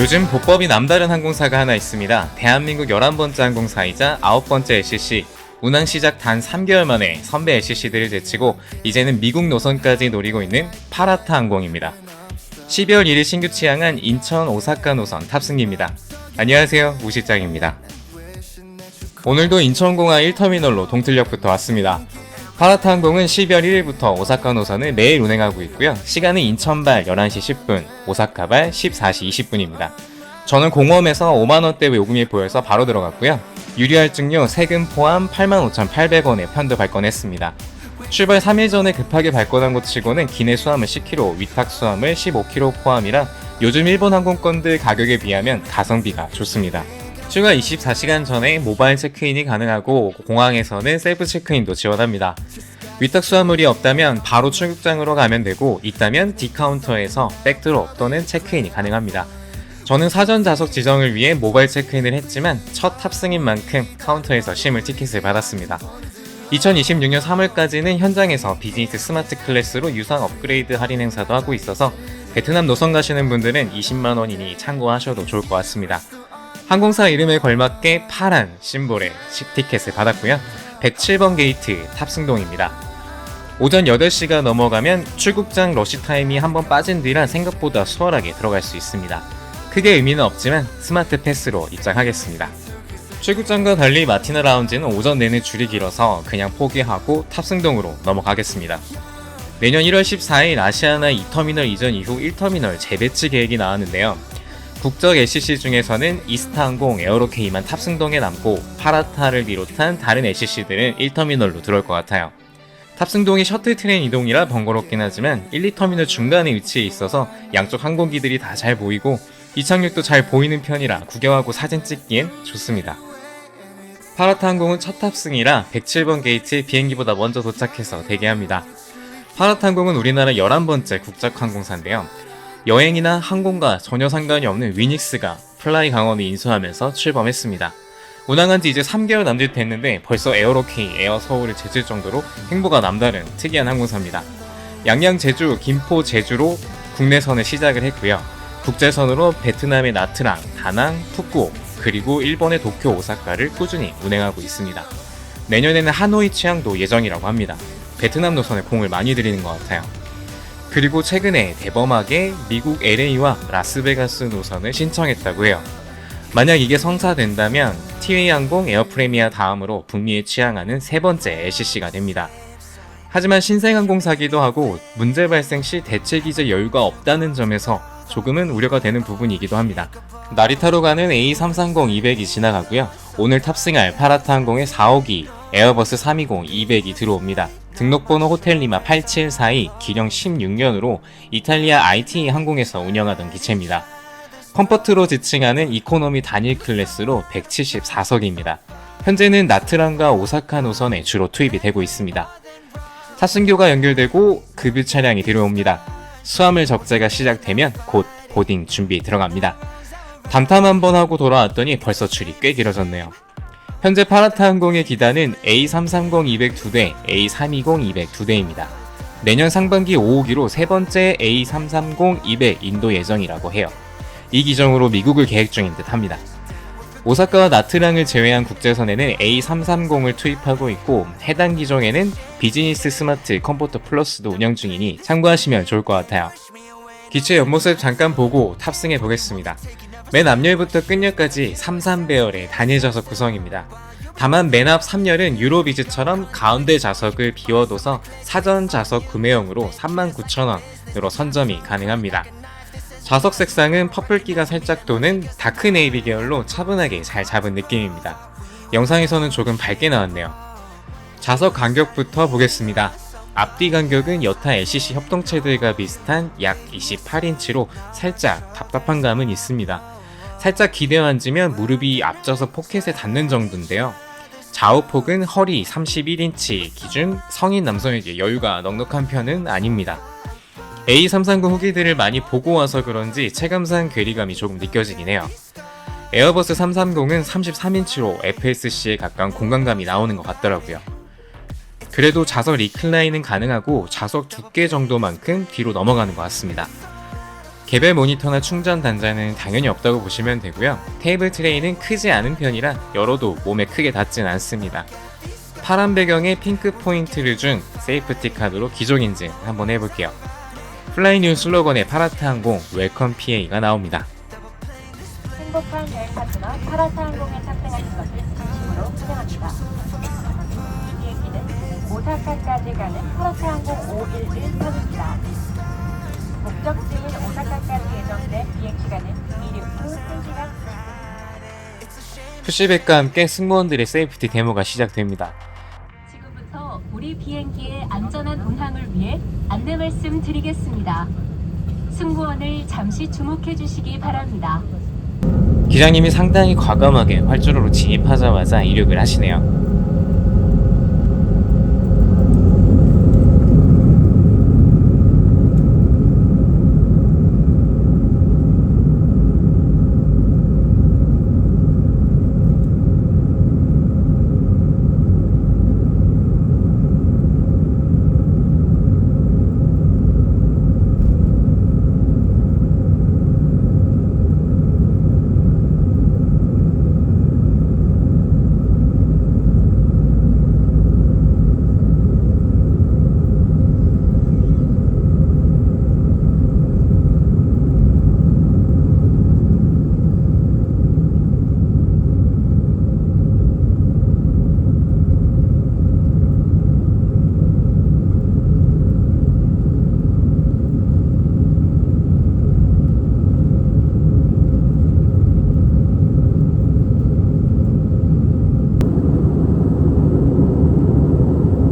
요즘 보법이 남다른 항공사가 하나 있습니다. 대한민국 11번째 항공사이자 9번째 LCC. 운항 시작 단 3개월 만에 선배 LCC들을 제치고 이제는 미국 노선까지 노리고 있는 파라타 항공입니다. 12월 1일 신규 취항한 인천 오사카 노선 탑승기입니다. 안녕하세요. 우실장입니다. 오늘도 인천공항 1터미널로 동틀역부터 왔습니다. 파라타 항공은 12월 1일부터 오사카 노선을 매일 운행하고 있고요. 시간은 인천발 11시 10분, 오사카발 14시 20분입니다. 저는 공홈에서 5만원대 요금이 보여서 바로 들어갔고요. 유리할증료 세금 포함 85,800원에 편도 발권했습니다. 출발 3일 전에 급하게 발권한 것 치고는 기내 수화물 10kg, 위탁 수화물 15kg 포함이라 요즘 일본 항공권들 가격에 비하면 가성비가 좋습니다. 출발 24시간 전에 모바일 체크인이 가능하고 공항에서는 셀프 체크인도 지원합니다. 위탁 수화물이 없다면 바로 출국장으로 가면 되고 있다면 디카운터에서 백드롭 또는 체크인이 가능합니다. 저는 사전 좌석 지정을 위해 모바일 체크인을 했지만 첫 탑승인 만큼 카운터에서 실물 티켓을 받았습니다. 2026년 3월까지는 현장에서 비즈니스 스마트 클래스로 유상 업그레이드 할인 행사도 하고 있어서 베트남 노선 가시는 분들은 20만원이니 참고하셔도 좋을 것 같습니다. 항공사 이름에 걸맞게 파란 심볼의 티켓을 받았고요. 107번 게이트 탑승동입니다. 오전 8시가 넘어가면 출국장 러시 타임이 한번 빠진 뒤라 생각보다 수월하게 들어갈 수 있습니다. 크게 의미는 없지만 스마트 패스로 입장하겠습니다. 출국장과 달리 마티나 라운지는 오전 내내 줄이 길어서 그냥 포기하고 탑승동으로 넘어가겠습니다. 내년 1월 14일 아시아나 2터미널 이전 이후 1터미널 재배치 계획이 나왔는데요. 국적 LCC 중에서는 이스타항공, 에어로케이만 탑승동에 남고 파라타를 비롯한 다른 LCC들은 1터미널로 들어올 것 같아요. 탑승동이 셔틀 트레인 이동이라 번거롭긴 하지만 1, 2터미널 중간에 위치해 있어서 양쪽 항공기들이 다 잘 보이고 이착륙도 잘 보이는 편이라 구경하고 사진 찍기엔 좋습니다. 파라타 항공은 첫 탑승이라 107번 게이트 비행기보다 먼저 도착해서 대기합니다. 파라타 항공은 우리나라 11번째 국적 항공사인데요. 여행이나 항공과 전혀 상관이 없는 위닉스가 플라이 강원을 인수하면서 출범했습니다. 운항한 지 이제 3개월 남짓 됐는데 벌써 에어로케이, 에어 서울을 제칠 정도로 행보가 남다른 특이한 항공사입니다. 양양, 제주, 김포, 제주로 국내선을 시작을 했고요. 국제선으로 베트남의 나트랑, 다낭, 푸꾸옥, 그리고 일본의 도쿄, 오사카를 꾸준히 운행하고 있습니다. 내년에는 하노이 취항도 예정이라고 합니다. 베트남 노선에 공을 많이 들이는 것 같아요. 그리고 최근에 대범하게 미국 LA와 라스베가스 노선을 신청했다고 해요. 만약 이게 성사된다면 티웨이 항공 에어프레미아 다음으로 북미에 취항하는 세 번째 LCC가 됩니다. 하지만 신생항공사기도 하고 문제 발생 시 대체 기재 여유가 없다는 점에서 조금은 우려가 되는 부분이기도 합니다. 나리타로 가는 A330-200이 지나가고요. 오늘 탑승할 파라타 항공의 4호기 에어버스 320-200이 들어옵니다. 등록번호 호텔리마 8742 기령 16년으로 이탈리아 IT 항공에서 운영하던 기체입니다. 컴포트로 지칭하는 이코노미 단일 클래스로 174석입니다. 현재는 나트랑과 오사카 노선에 주로 투입이 되고 있습니다. 탑승교가 연결되고 급유 차량이 들어옵니다. 수화물 적재가 시작되면 곧 보딩 준비 들어갑니다. 담탐 한번 하고 돌아왔더니 벌써 줄이 꽤 길어졌네요. 현재 파라타 항공의 기단은 A330-200 2대, A320-200 2대입니다. 내년 상반기 5호기로 세 번째 A330-200 인도 예정이라고 해요. 이 기종으로 미국을 계획 중인 듯 합니다. 오사카와 나트랑을 제외한 국제선에는 A330을 투입하고 있고 해당 기종에는 비즈니스 스마트 컴포터 플러스도 운영 중이니 참고하시면 좋을 것 같아요. 기체 옆모습 잠깐 보고 탑승해 보겠습니다. 맨 앞열부터 끝열까지 33배열의 단일 좌석 구성입니다. 다만 맨 앞 3열은 유로비즈처럼 가운데 좌석을 비워둬서 사전 좌석 구매용으로 39,000원으로 선점이 가능합니다. 좌석 색상은 퍼플기가 살짝 도는 다크 네이비 계열로 차분하게 잘 잡은 느낌입니다. 영상에서는 조금 밝게 나왔네요. 좌석 간격부터 보겠습니다. 앞뒤 간격은 여타 LCC 협동체들과 비슷한 약 28인치로 살짝 답답한 감은 있습니다. 살짝 기대어 앉으면 무릎이 앞져서 포켓에 닿는 정도인데요. 좌우폭은 허리 31인치 기준 성인 남성에게 여유가 넉넉한 편은 아닙니다. A330 후기들을 많이 보고 와서 그런지 체감상 괴리감이 조금 느껴지긴 해요. 에어버스 330은 33인치로 FSC에 가까운 공간감이 나오는 것 같더라고요. 그래도 좌석 리클라인은 가능하고 좌석 두께 정도만큼 뒤로 넘어가는 것 같습니다. 개별 모니터나 충전 단자는 당연히 없다고 보시면 되고요. 테이블 트레이는 크지 않은 편이라 열어도 몸에 크게 닿진 않습니다. 파란 배경에 핑크 포인트를 준 세이프티 카드로 기종 인증 한번 해볼게요. 플라이뉴 슬로건의 파라타 항공 웰컴 PA가 나옵니다. 행복한 여행 파트너 파라타 항공에 탑승하신 것을 진심으로 환영합니다. 이 비행기는 오사카까지 가는 파라타 항공 511편입니다. 목적지인 오사카까지 예정된 비행 시간은 이륙 후 1시간 푸시백과 함께 승무원들의 세이프티 데모가 시작됩니다. 지금부터 우리 비행기의 안전한 운항을 위해 안내 말씀 드리겠습니다. 승무원을 잠시 주목해 주시기 바랍니다. 기장님이 상당히 과감하게 활주로로 진입하자마자 이륙을 하시네요.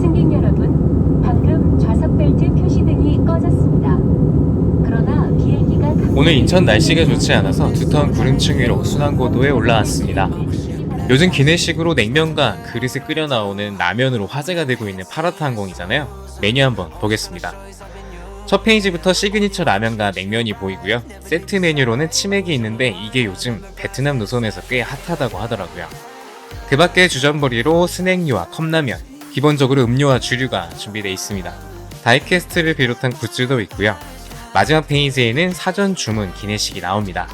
승객 여러분, 방금 좌석 벨트 표시등이 꺼졌습니다. 그러나 비행기가 오늘 인천 날씨가 좋지 않아서 두터운 구름층 위로 순환고도에 올라왔습니다. 요즘 기내식으로 냉면과 그릇에 끓여 나오는 라면으로 화제가 되고 있는 파라타 항공이잖아요. 메뉴 한번 보겠습니다. 첫 페이지부터 시그니처 라면과 냉면이 보이고요. 세트 메뉴로는 치맥이 있는데 이게 요즘 베트남 노선에서 꽤 핫하다고 하더라고요. 그 밖에 주전부리로 스낵류와 컵라면, 기본적으로 음료와 주류가 준비되어 있습니다. 다이캐스트를 비롯한 굿즈도 있고요. 마지막 페이지에는 사전 주문 기내식이 나옵니다.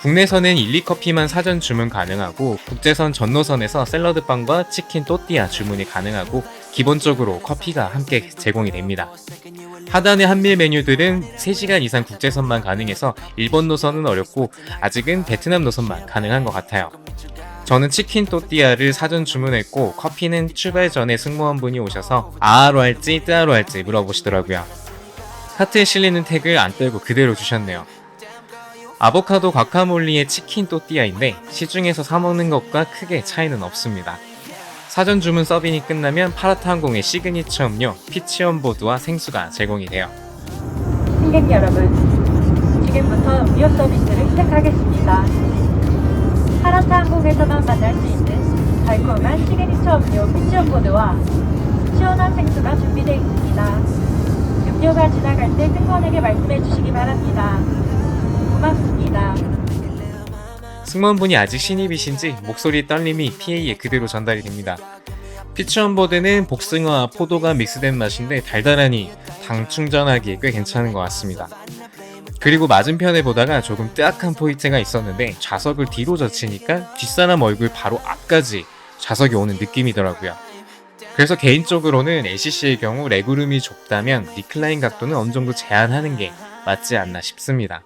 국내선은 1, 2커피만 사전 주문 가능하고 국제선 전노선에서 샐러드빵과 치킨 또띠아 주문이 가능하고 기본적으로 커피가 함께 제공이 됩니다. 하단의 한밀 메뉴들은 3시간 이상 국제선만 가능해서 일본 노선은 어렵고 아직은 베트남 노선만 가능한 것 같아요. 저는 치킨 또띠아를 사전 주문했고 커피는 출발 전에 승무원분이 오셔서 아아로 할지 뜨아로 할지 물어보시더라고요. 카트에 실리는 택을 안 떼고 그대로 주셨네요. 아보카도 과카몰리의 치킨 또띠아인데 시중에서 사 먹는 것과 크게 차이는 없습니다. 사전 주문 서빙이 끝나면 파라타 항공의 시그니처 음료 피치온보드와 생수가 제공이 돼요. 승객 여러분, 지금부터 음료 서비스를 시작하겠습니다. 파라타 항공에서만 만날 수 있는 달콤한 시그니처 음료 피치온보드와 시원한 생수가 준비되어 있습니다. 음료가 지나갈 때 승무원에게 말씀해 주시기 바랍니다. 고맙습니다. 승무원분이 아직 신입이신지 목소리 떨림이 PA에 그대로 전달이 됩니다. 피치온보드는 복숭아와 포도가 믹스된 맛인데 달달하니 당 충전하기에 꽤 괜찮은 것 같습니다. 그리고 맞은편에 보다가 조금 뜨악한 포인트가 있었는데 좌석을 뒤로 젖히니까 뒷사람 얼굴 바로 앞까지 좌석이 오는 느낌이더라고요. 그래서 개인적으로는 LCC의 경우 레그룸이 좁다면 리클라인 각도는 어느 정도 제한하는 게 맞지 않나 싶습니다.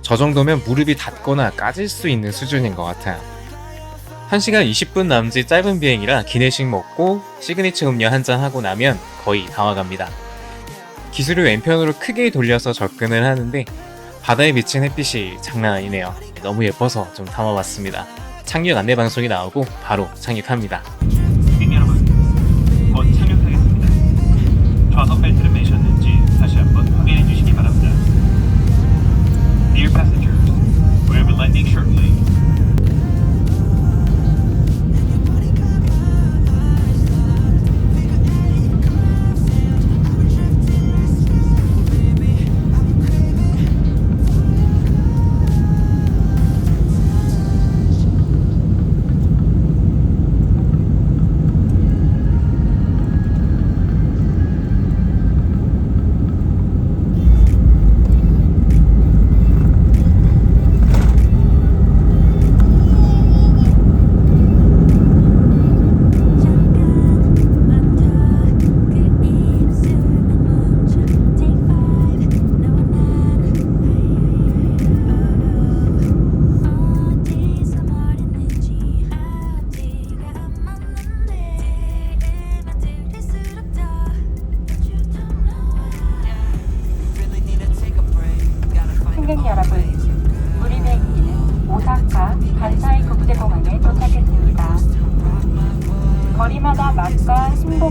저 정도면 무릎이 닿거나 까질 수 있는 수준인 것 같아요. 1시간 20분 남짓 짧은 비행이라 기내식 먹고 시그니처 음료 한 잔 하고 나면 거의 다 와갑니다. 기술을 왼편으로 크게 돌려서 접근을 하는데 바다에 비친 햇빛이 장난 아니네요. 너무 예뻐서 좀 담아봤습니다. 착륙 안내 방송이 나오고 바로 착륙합니다.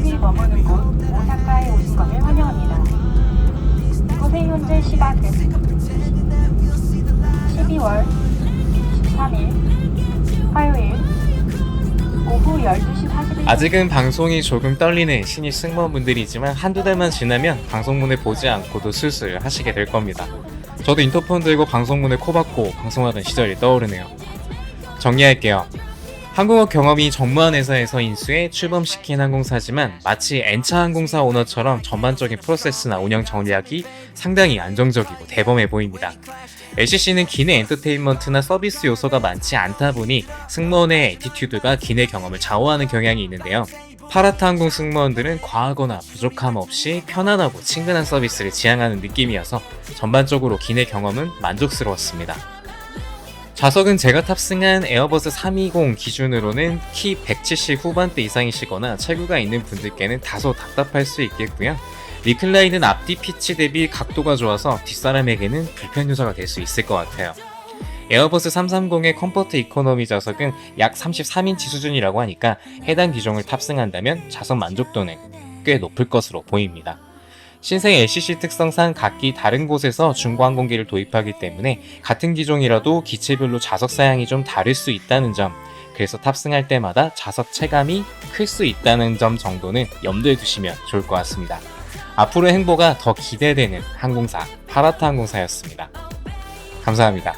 여러분이 머무는 곳 오사카에 오신 것을 환영합니다. 이곳의 현재 시각은 12월 13일 화요일 아직은 방송이 조금 떨리는 신입 승무원분들이지만 한두 달만 지나면 방송문을 보지 않고도 슬슬 하시게 될 겁니다. 저도 인터폰 들고 방송문을 코박고 방송하던 시절이 떠오르네요. 정리할게요. 항공업 경험이 정무한 회사에서 인수해 출범시킨 항공사지만 마치 N차 항공사 오너처럼 전반적인 프로세스나 운영 전략이 상당히 안정적이고 대범해 보입니다. LCC는 기내 엔터테인먼트나 서비스 요소가 많지 않다 보니 승무원의 애티튜드가 기내 경험을 좌우하는 경향이 있는데요. 파라타 항공 승무원들은 과하거나 부족함 없이 편안하고 친근한 서비스를 지향하는 느낌이어서 전반적으로 기내 경험은 만족스러웠습니다. 좌석은 제가 탑승한 에어버스 320 기준으로는 키 170 후반대 이상이시거나 체구가 있는 분들께는 다소 답답할 수 있겠고요. 리클라인은 앞뒤 피치 대비 각도가 좋아서 뒷사람에게는 불편 요소가 될 수 있을 것 같아요. 에어버스 330의 컴포트 이코노미 좌석은 약 33인치 수준이라고 하니까 해당 기종을 탑승한다면 좌석 만족도는 꽤 높을 것으로 보입니다. 신생 LCC 특성상 각기 다른 곳에서 중고항공기를 도입하기 때문에 같은 기종이라도 기체별로 좌석 사양이 좀 다를 수 있다는 점, 그래서 탑승할 때마다 좌석 체감이 클 수 있다는 점 정도는 염두에 두시면 좋을 것 같습니다. 앞으로의 행보가 더 기대되는 항공사, 파라타 항공사였습니다. 감사합니다.